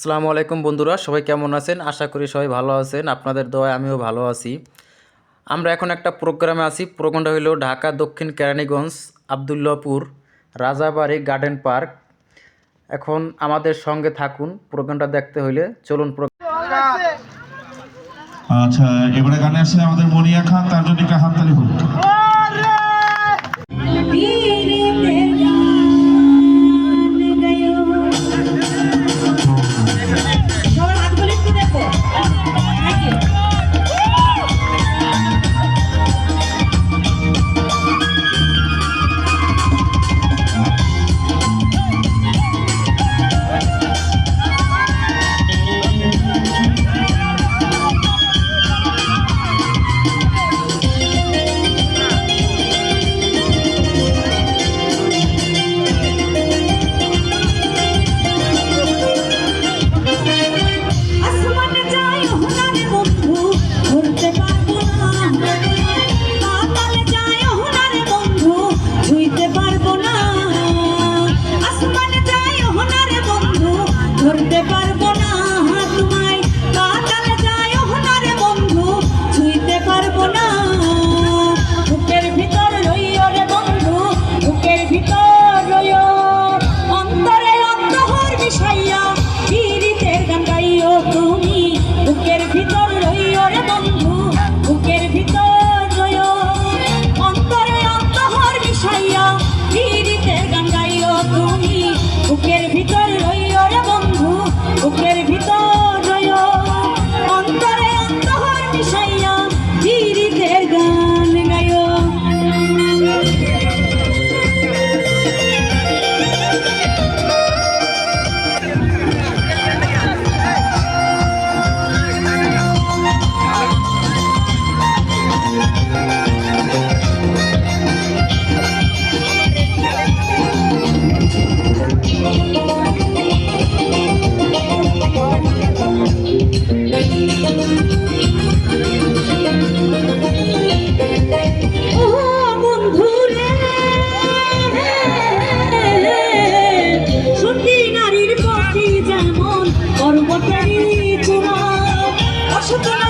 আসসালামু আলাইকুম বন্ধুরা সবাই কেমন আছেন? আশা করি সবাই ভালো আছেন। আপনাদের দোয়ায় আমিও ভালো আছি। আমরা এখন একটা প্রোগ্রামে আছি। প্রোগ্রামটা হলো ঢাকা দক্ষিণ কেরানীগঞ্জ আবদুল্লাপুর রাজাবাড়ি গার্ডেন পার্ক। এখন আমাদের সঙ্গে থাকুন প্রোগ্রামটা দেখতে হইলে। চলুন আচ্ছা এবারে গানে আমাদের মনিয়া খান তার জন্য একটা হাততালি হোক। প্রতি